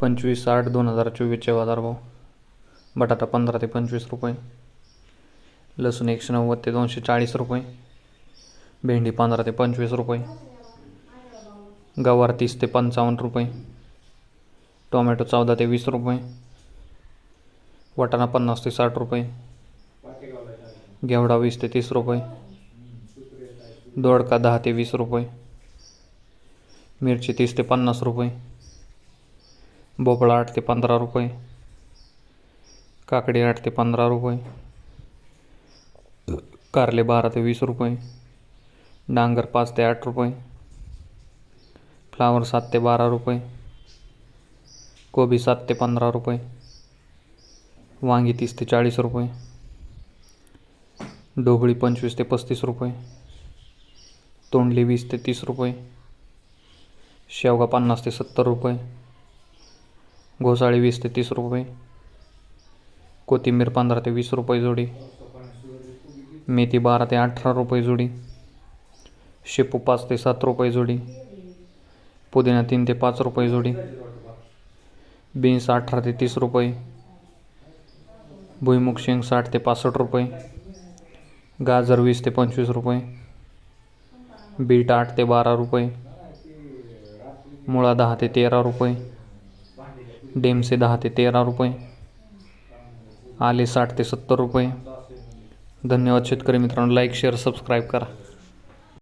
पंचवीस आठ दोन हजार चोवीसचे बाजारभाव बटाटा पंधरा ते पंचवीस रुपये. लसूण एकशे नव्वद ते दोनशे चाळीस रुपये. भेंडी पंधरा ते पंचवीस रुपये. गवार तीस ते पंचावन्न रुपये. टोमॅटो चौदा ते वीस रुपये. वाटाणा पन्नास ते साठ रुपये. घेवडा वीस ते तीस रुपये. दोडका दहा ते वीस रुपये. मिरची तीस ते पन्नास रुपये. भोपळा आठ ते पंधरा रुपये. काकडी आठ ते पंधरा रुपये. कारले बारा ते वीस रुपये. डांगर पाच ते आठ रुपये. फ्लावर सात ते बारा रुपये. कोबी सात ते पंधरा रुपये. वांगी तीस ते चाळीस रुपये. ढोबळी पंचवीस ते पस्तीस रुपये. तोंडली वीस ते तीस रुपये. शेवगा पन्नास ते सत्तर रुपये. घोसाळी वीस ते तीस रुपये. कोथिंबीर पंधरा ते वीस रुपये जोडी. मेथी बारा ते अठरा रुपये जोडी. शेपू पाच ते सात रुपये जोडी. पुदिना तीन ते पाच रुपये जोडी. बीन्स अठरा ते तीस रुपये. भुईमुग शेंग साठ ते पासष्ट रुपये. गाजर वीस ते पंचवीस रुपये. बीट आठ ते बारा रुपये. मुळा दहा ते तेरा रुपये. डेमसे दहा ते तेरा रुपये. आले साठ ते सत्तर रुपये. धन्यवाद शेतकरी मित्रांनो. लाईक शेअर सबस्क्राईब करा.